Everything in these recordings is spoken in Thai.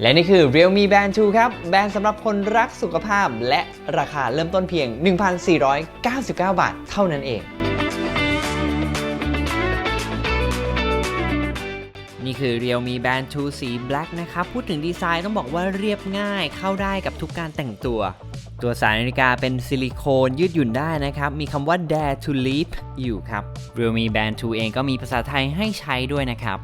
และนี่คือ Realme Band 2 ครับ แบรนด์สำหรับคนรักสุขภาพและราคาเริ่มต้นเพียง 1,499 บาทเท่านั้นเอง นี่คือ Realme Band 2 สี Black นะครับ พูดถึงดีไซน์ต้องบอกว่าเรียบง่ายเข้าได้กับทุกการแต่งตัว ตัวสายนาฬิกาเป็นซิลิโคนยืดหยุ่นได้นะครับ มีคำว่า Dare to Leap อยู่ครับ Realme Band 2 เองก็มีภาษาไทยให้ใช้ด้วยนะครับ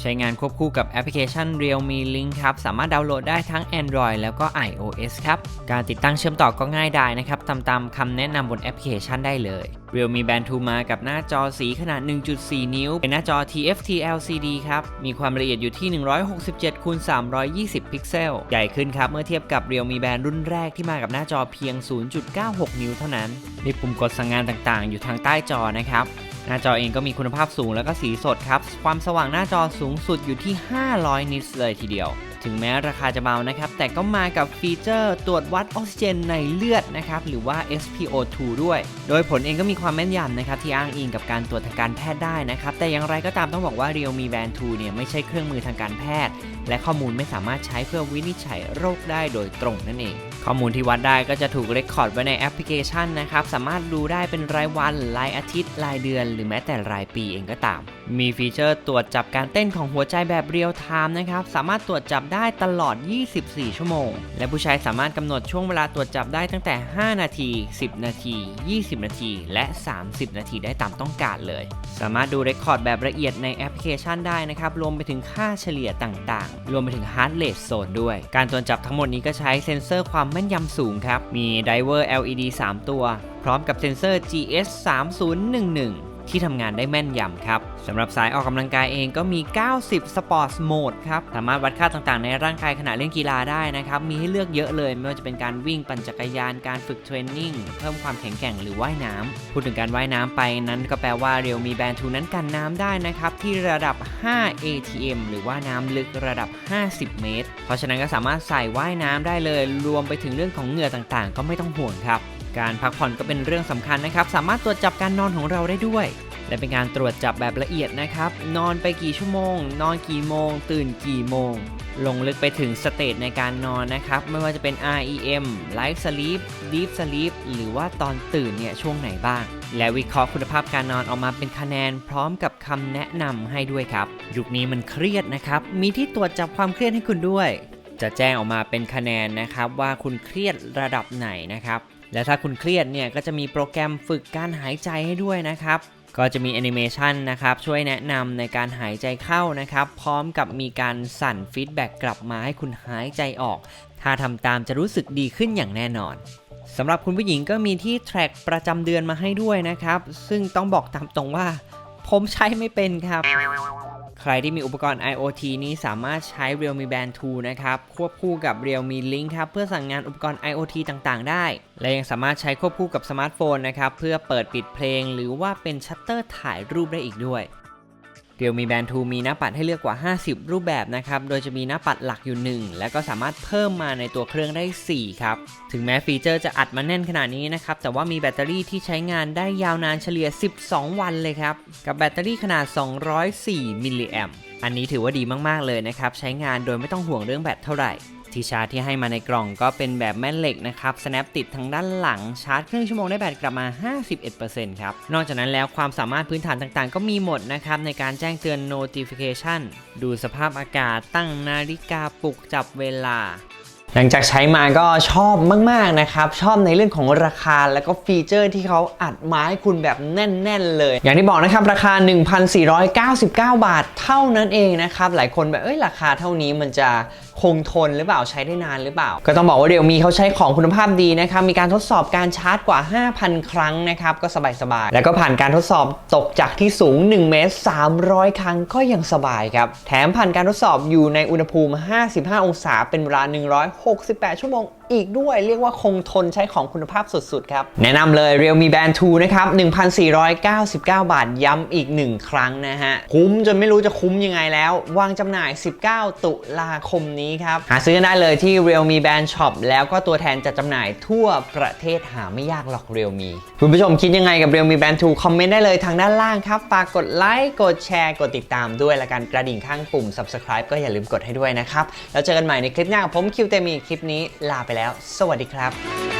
ใช้งานควบคู่กับแอปพลิเคชัน Realme Link ครับ สามารถดาวน์โหลดได้ทั้ง Android แล้วก็ iOS ครับ การติดตั้งเชื่อมต่อก็ง่ายได้นะครับ ตามตามคำแนะนำบนแอปพลิเคชันได้เลย Realme Band 2 มากับหน้าจอสีขนาด 1.4 นิ้ว เป็นหน้าจอ TFT LCD ครับ มีความละเอียดอยู่ที่ 167คูณ320 พิกเซล ใหญ่ขึ้นครับ เมื่อเทียบกับ Realme Band รุ่นแรกที่มากับหน้าจอเพียง 0.96 นิ้วเท่านั้น มีปุ่มกดสั่งงานต่างๆ อยู่ทางใต้จอนะครับ หน้าจอเองก็มีคุณภาพสูงแล้วก็สีสดครับ ความสว่างหน้าจอสูงสุดอยู่ที่ 500 นิตส์เลยทีเดียว ถึงแม้ราคาจะเบานะครับ แต่ก็มากับฟีเจอร์ตรวจวัดออกซิเจนในเลือดนะครับ หรือว่า SpO2 ด้วย โดยผลเองก็มีความแม่นยำนะครับที่อ้างอิงกับการตรวจทางการแพทย์ได้นะครับ แต่อย่างไรก็ตามต้องบอกว่า Realme Band 2เนี่ยไม่ใช่เครื่องมือทางการแพทย์ และข้อมูลไม่สามารถใช้เพื่อวินิจฉัยโรคได้โดยตรงนั่นเอง ข้อมูลที่วัดได้ก็จะถูกเรคคอร์ดไว้ในแอปพลิเคชันนะครับ สามารถดูได้เป็นรายวัน รายอาทิตย์ รายเดือน หรือแม้แต่รายปีเองก็ตาม มีฟีเจอร์ตรวจจับการเต้นของหัวใจแบบเรียลไทม์นะครับ สามารถตรวจจับได้ได้ตลอด 24 ชั่วโมง และผู้ใช้สามารถกำหนดช่วงเวลาตรวจจับได้ตั้งแต่ 5 นาที 10 นาที 20 นาที และ 30 นาทีได้ตามต้องการเลย สามารถดูเรคคอร์ดแบบละเอียดในแอปพลิเคชันได้นะครับ รวมไปถึงค่าเฉลี่ยต่างๆ รวมไปถึง Heart Rate Zone ด้วย การตรวจจับทั้งหมดนี้ก็ใช้เซ็นเซอร์ความแม่นยำสูงครับ มีไดเวอร์ LED 3 ตัว พร้อมกับเซ็นเซอร์ GS 3011 ที่ทำงานได้แม่นยำครับสำหรับสายออกกำลังกายเองก็มี 90 Sports Mode ครับ สามารถวัดค่าต่างๆ ในร่างกายขณะเล่นกีฬาได้นะครับ มีให้เลือกเยอะเลย ไม่ว่าจะเป็นการวิ่งปั่นจักรยาน การฝึกเทรนนิ่ง เพิ่มความแข็งแกร่งหรือว่ายน้ำ พูดถึงการว่ายน้ำไปนั้นก็แปลว่า Realme Band 2นั้นกันน้ำได้นะครับ ที่ระดับ 5 ATM หรือว่าน้ำลึกระดับ 50 เมตร เพราะฉะนั้นก็สามารถใส่ว่ายน้ำได้เลย รวมไปถึงเรื่องของเหงื่อต่างๆ ก็ไม่ต้องห่วงครับ การพักผ่อนก็เป็นเรื่องสำคัญนะครับ สามารถตรวจจับการนอนของเราได้ด้วย และเป็นการตรวจจับแบบละเอียดนะครับ นอนไปกี่ชั่วโมง นอนกี่โมง ตื่นกี่โมง ลงลึกไปถึงสเตจในการนอนนะครับ ไม่ว่าจะเป็น REM Light Sleep Deep Sleep หรือว่าตอนตื่นเนี่ยช่วงไหนบ้าง และวิเคราะห์คุณภาพการนอนออกมาเป็นคะแนน พร้อมกับคำแนะนำให้ด้วยครับ ยุคนี้มันเครียดนะครับ มีที่ตรวจจับความเครียดให้คุณด้วย จะแจ้งออกมาเป็นคะแนนนะครับว่าคุณเครียดระดับไหนนะครับ และถ้าคุณเครียดเนี่ยก็จะมีโปรแกรมฝึกการหายใจให้ด้วยนะครับ ก็จะมีแอนิเมชันนะครับช่วยแนะนำในการหายใจเข้านะครับ พร้อมกับมีการสั่นฟีดแบ็กกลับมาให้คุณหายใจออก ถ้าทำตามจะรู้สึกดีขึ้นอย่างแน่นอนสำหรับคุณผู้หญิงก็มีที่แทร็กประจำเดือนมาให้ด้วยนะครับ ซึ่งต้องบอกตามตรงว่า ผมใช้ไม่เป็นครับ ใครที่มีอุปกรณ์ IoT นี้สามารถใช้ Realme Band 2 นะครับ ควบคู่กับ Realme Link ครับ เพื่อสั่งงานอุปกรณ์ IoT ต่างๆ ได้ และยังสามารถใช้ควบคู่กับสมาร์ทโฟนนะครับ เพื่อเปิดปิดเพลง หรือว่าเป็นชัตเตอร์ถ่ายรูปได้อีกด้วย เรียวมีแบรนด์ทูมีหน้าปัดให้เลือกกว่า 50 รูปแบบนะครับ โดยจะมีหน้าปัดหลักอยู่ 1 และก็สามารถเพิ่มมาในตัวเครื่องได้ 4 ครับ ถึงแม้ฟีเจอร์จะอัดมาแน่นขนาดนี้นะครับ แต่ว่ามีแบตเตอรี่ที่ใช้งานได้ยาวนานเฉลี่ย 12 วันเลยครับ กับแบตเตอรี่ขนาด 204 มิลลิแอมป์อันนี้ถือว่าดีมาก ๆ เลยนะครับ ใช้งานโดยไม่ต้องห่วงเรื่องแบตเท่าไหร่ ที่ชาร์จที่ให้มาในกล่องก็เป็นแบบแม่เหล็กนะครับ snap ติดทางด้านหลังชาร์จครึ่งชั่วโมงได้แบตกลับมา 51%ครับ นอกจากนั้นแล้วความสามารถพื้นฐานต่างๆ ก็มีหมดนะครับในการแจ้งเตือน notification ดูสภาพอากาศตั้งนาฬิกาปลุกจับเวลาหลังจากใช้มาก็ชอบมากๆนะครับ ชอบในเรื่องของราคาแล้วก็ฟีเจอร์ที่เขาอัดมาให้คุณแบบแน่น ๆ เลย อย่างที่บอกนะครับ ราคา 1,499 บาทเท่านั้นเองนะครับ หลายคนแบบเอ้ยราคาเท่านี้มันจะ คงทนหรือเปล่าใช้ได้นานหรือเปล่า ก็ต้องบอกว่าเดี๋ยวมีเขาใช้ของคุณภาพดีนะครับ มีการทดสอบการชาร์จกว่า 5,000 ครั้งนะครับ ก็สบายๆ แล้วก็ผ่านการทดสอบตกจากที่สูง 1 เมตร 300 ครั้งก็ยังสบายครับ แถมผ่านการทดสอบอยู่ในอุณหภูมิ 55 องศาเป็นเวลา 168 ชั่วโมงอีกด้วยเรียกว่าคงทนใช้ของคุณภาพสุดๆ ครับ แนะนำเลย Realme Band 2 นะครับ 1,499 บาทย้ำอีก 1 ครั้งนะฮะ คุ้มจนไม่รู้จะคุ้มยังไงแล้ว วางจำหน่าย 19 ตุลาคมนี้ครับ หาซื้อกันได้เลยที่ Realme Band Shop แล้วก็ตัวแทนจัดจำหน่ายทั่วประเทศหาไม่ยากหรอก Realme คุณผู้ชมคิดยังไงกับ Realme Band 2 คอมเมนต์ได้เลยทางด้านล่างครับฝากกดไลค์กดแชร์กดติดตามด้วยและการกระดิ่งข้างปุ่ม subscribe ก็อย่าลืมกดให้ด้วยนะครับแล้วเจอกันใหม่ในคลิปหน้าผมคิวเตมีคลิปนี้ลาไปแล้ว สวัสดีครับ